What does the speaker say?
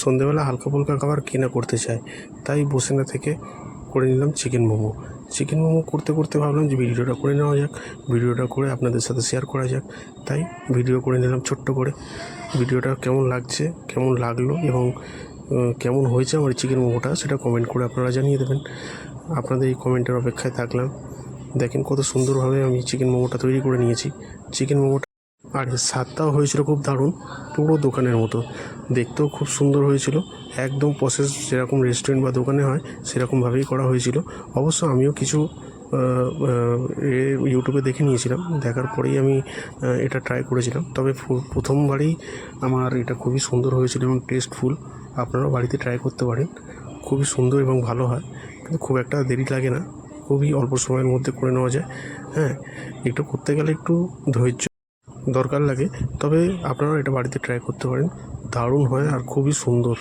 সন্ধেবেলা হালকা ফুলকা খাবার কিনা করতে চাই তাই বসে না থেকে করে নিলাম চিকেন মোমো। চিকেন মোমো করতে করতে ভাবলাম যে ভিডিওটা করে নেওয়া যাক, ভিডিওটা করে আপনাদের সাথে শেয়ার করা যাক, তাই ভিডিও করে নিলাম ছোট্ট করে। ভিডিওটা কেমন লাগছে, কেমন লাগল এবং কেমন হয়েছে আমার চিকেন মোমোটা সেটা কমেন্ট করে আপনারা জানিয়ে দেবেন। আপনাদের এই কমেন্টের অপেক্ষায় থাকলাম। দেখেন কত সুন্দরভাবে আমি চিকেন মোমোটা তৈরি করে নিয়েছি। চিকেন মোমোটা আর স্বাদটাও হয়েছিল খুব দারুণ, পুরো দোকানের মতো। দেখতেও খুব সুন্দর হয়েছিল। একদম প্রসেস যেরকম রেস্টুরেন্ট বা দোকানে হয়, সেরকমভাবেই করা হয়েছিল। অবশ্য আমিও কিছু ইউটিউবে দেখে নিয়েছিলাম। দেখার পরেই আমি এটা ট্রাই করেছিলাম। তবে প্রথমবারেই আমার এটা খুবই সুন্দর হয়েছিল এবং টেস্টফুল আপনারাও বাড়িতে ট্রাই করতে পারেন। খুবই সুন্দর এবং ভালো হয়। কিন্তু খুব একটা দেরি লাগে না। খুবই অল্প সময়ের মধ্যে করে নেওয়া যায়। হ্যাঁ একটু করতে গেলে একটু ধৈর্য দরকার লাগে তবে আপনারা এটা বাড়িতে ট্রাই করতে পারেন। দারুণ হয় আর খুবই সুন্দর।